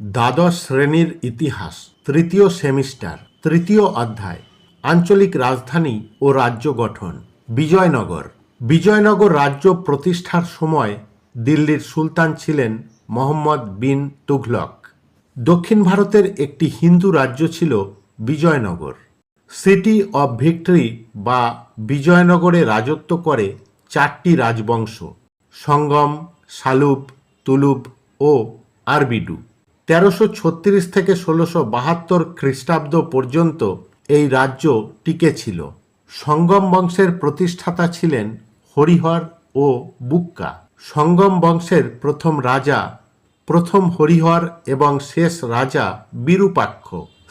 দ্বাদশ শ্রেণির ইতিহাস, তৃতীয় সেমিস্টার, তৃতীয় অধ্যায়, আঞ্চলিক রাজধানী ও রাজ্য গঠন, বিজয়নগর। বিজয়নগর রাজ্য প্রতিষ্ঠার সময় দিল্লির সুলতান ছিলেন মোহাম্মদ বিন তুঘলক। দক্ষিণ ভারতের একটি হিন্দু রাজ্য ছিল বিজয়নগর। সিটি অব ভিক্টরি বা বিজয়নগরে রাজত্ব করে চারটি রাজবংশ, সঙ্গম সালুব তুলুব ও আরবিডু। তেরোশো ছত্রিশ থেকে ষোলোশো বাহাত্তর খ্রিস্টাব্দ পর্যন্ত এই রাজ্য টিকে ছিল। সঙ্গম বংশের প্রতিষ্ঠাতা ছিলেন হরিহর ও বুক্কা। সঙ্গম বংশের প্রথম রাজা, প্রথম হরিহর এবং শেষ রাজা বিরূপাক্ষ।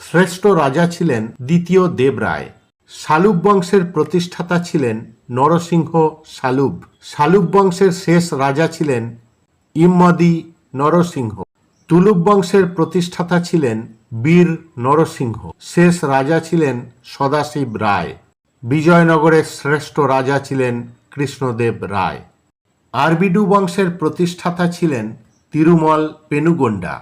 শ্রেষ্ঠ রাজা ছিলেন দ্বিতীয় দেবরায়। শালুব বংশের প্রতিষ্ঠাতা ছিলেন নরসিংহ শালুব। শালুব বংশের শেষ রাজা ছিলেন ইম্মদি নরসিংহ। তুলুব বংশের প্রতিষ্ঠাতা ছিলেন বীর নরসিংহ। শেষ রাজা ছিলেন সদাশিব রায়। বিজয়নগরের শ্রেষ্ঠ রাজা ছিলেন কৃষ্ণদেব রায়। আরবিডু বংশের প্রতিষ্ঠাতা ছিলেন তিরুমল পেনুগোন্ডা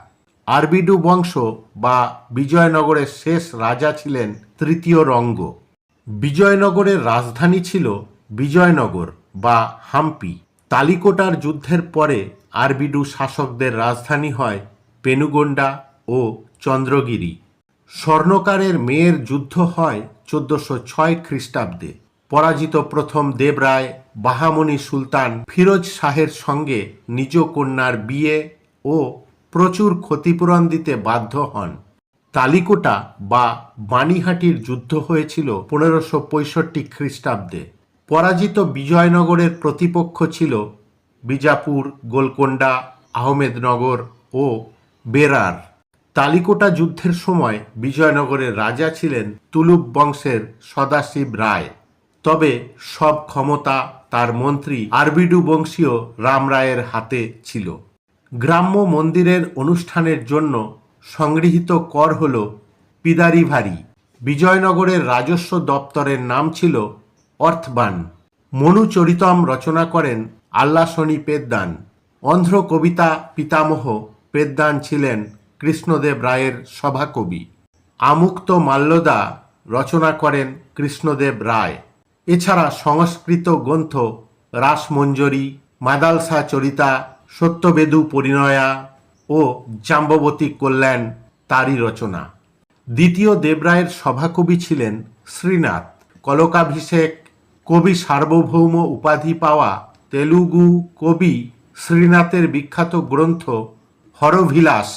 আরবিডু বংশ বা বিজয়নগরের শেষ রাজা ছিলেন তৃতীয় রঙ্গ। বিজয়নগরের রাজধানী ছিল বিজয়নগর বা হাম্পি। তালিকোটার যুদ্ধের পরে আরবিডু শাসকদের রাজধানী হয় পেনুগোন্ডা ও চন্দ্রগিরি। স্বর্ণকারের মেয়ের যুদ্ধ হয় চোদ্দশো ছয় খ্রিস্টাব্দে। পরাজিত প্রথম দেবরায় বাহামণি সুলতান ফিরোজ শাহের সঙ্গে নিজ কন্যার বিয়ে ও প্রচুর ক্ষতিপূরণ দিতে বাধ্য হন। তালিকোটা বা বাণীহাটির যুদ্ধ হয়েছিল পনেরোশো পঁয়ষট্টি খ্রিস্টাব্দে। পরাজিত বিজয়নগরের প্রতিপক্ষ ছিল বিজাপুর গোলকোন্ডা আহমেদনগর ও বেরার। তালিকোটা যুদ্ধের সময় বিজয়নগরের রাজা ছিলেন তুলুপ বংশের সদাশিব রায়। তবে সব ক্ষমতা তার মন্ত্রী আরবিডু বংশীয় রাম রায়ের হাতে ছিল। গ্রাম্য মন্দিরের অনুষ্ঠানের জন্য সংগৃহীত কর হল পিদারিভারি। বিজয়নগরের রাজস্ব দপ্তরের নাম ছিল অর্থবান। মনুচরিতম রচনা করেন আল্লাসনী পেদ্দান। অন্ধ্র কবিতা পিতামহ পেদ্দান ছিলেন কৃষ্ণদেব রায়ের সভাকবি। আমুক্ত মাল্যদা রচনা করেন কৃষ্ণদেব রায়। এছাড়া সংস্কৃত গ্রন্থ রাসমঞ্জরি, মাদালসা চরিতা, সত্যবেদু পরিণয়া ও জাম্ববতী কল্যাণ তারই রচনা। দ্বিতীয় দেবরায়ের সভাকবি ছিলেন শ্রীনাথ। কলকাভিষেক কবি সার্বভৌম উপাধি পাওয়া তেলুগু কবি শ্রীনাথের বিখ্যাত গ্রন্থ হরভিলাস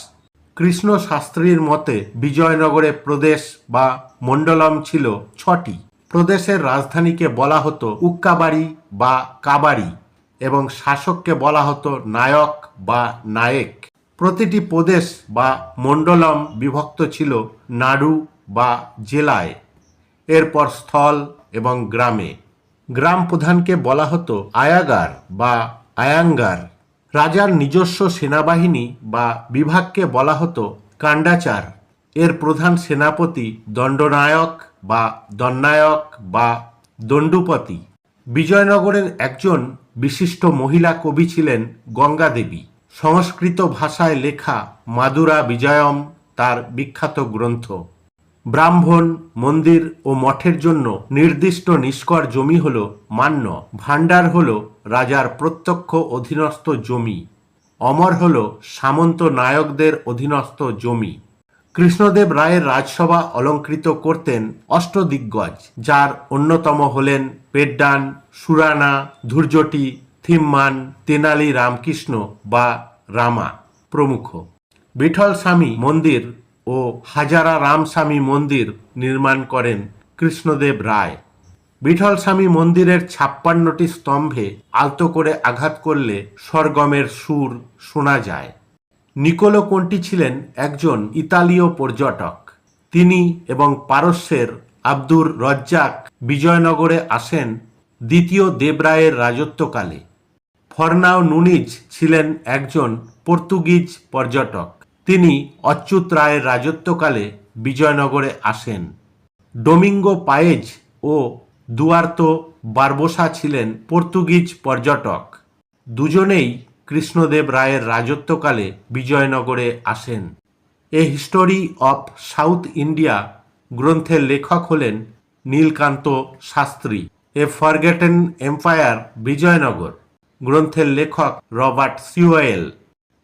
কৃষ্ণ শাস্ত্রীর মতে বিজয়নগরে প্রদেশ বা মণ্ডলম ছিল ছটি। প্রদেশের রাজধানীকে বলা হতো উক্কাবাড়ি বা কাবাড়ি এবং শাসককে বলা হতো নায়ক বা নায়েক। প্রতিটি প্রদেশ বা মণ্ডলম বিভক্ত ছিল নাড়ু বা জেলায়। এরপর স্থল এবং গ্রামে। গ্রাম প্রধানকে বলা হতো আয়াগার বা আয়াঙ্গার। রাজার নিজস্ব সেনাবাহিনী বা বিভাগকে বলা হতো কাণ্ডাচার। এর প্রধান সেনাপতি দণ্ডনায়ক বা দণ্ডায়ক বা দণ্ডুপতি। বিজয়নগরের একজন বিশিষ্ট মহিলা কবি ছিলেন গঙ্গা দেবী সংস্কৃত ভাষায় লেখা মাদুরা বিজয়ম তার বিখ্যাত গ্রন্থ। ব্রাহ্মণ, মন্দির ও মঠের জন্য নির্দিষ্ট নিষ্কর জমি হল মান্য, ভাণ্ডার হল রাজার প্রত্যক্ষ অধীনস্থ জমি, অমর হল সামন্ত নায়কদের অধীনস্থ জমি। কৃষ্ণদেব রায়ের রাজসভা অলঙ্কৃত করতেন অষ্টদিগ্গজ, যার অন্যতম হলেন পেড্ডান, সুরানা ধুর্যটি থিম্মান, তেনালি রামকৃষ্ণ বা রামা প্রমুখ। বিঠল স্বামী মন্দির ও হাজারা রামস্বামী মন্দির নির্মাণ করেন কৃষ্ণদেব রায়। বিঠল স্বামী মন্দিরের ছাপ্পান্নটি স্তম্ভে আলতো করে আঘাত করলে স্বরগমের সুর শোনা যায়। নিকোলো কোন্টি ছিলেন একজন ইতালীয় পর্যটক। তিনি এবং পারস্যের আব্দুর রজ্জাক বিজয়নগরে আসেন দ্বিতীয় দেবরায়ের রাজত্বকালে। ফরনাও নুনিজ ছিলেন একজন পর্তুগিজ পর্যটক। তিনি অচ্যুত রায়ের রাজত্বকালে বিজয়নগরে আসেন। ডোমিঙ্গো পায়েজ ও দুয়ার্তো বারবোসা ছিলেন পর্তুগিজ পর্যটক। দুজনেই কৃষ্ণদেব রায়ের রাজত্বকালে বিজয়নগরে আসেন। A history of south India গ্রন্থের লেখক হলেন Nilakanta Sastri. A forgotten empire Vijayanagar. গ্রন্থের লেখক রবার্ট সিওয়েল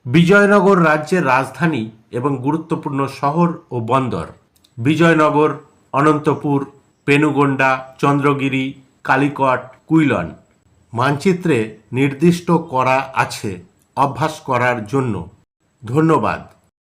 বিজয়নগর রাজ্যের রাজধানী এবং গুরুত্বপূর্ণ শহর ও বন্দর। বিজয়নগর, অনন্তপুর, পেনুগোন্ডা, চন্দ্রগিরি, কালিকট, কুইলন মানচিত্রে নির্দিষ্ট করা আছে অভ্যাস করার জন্য। ধন্যবাদ।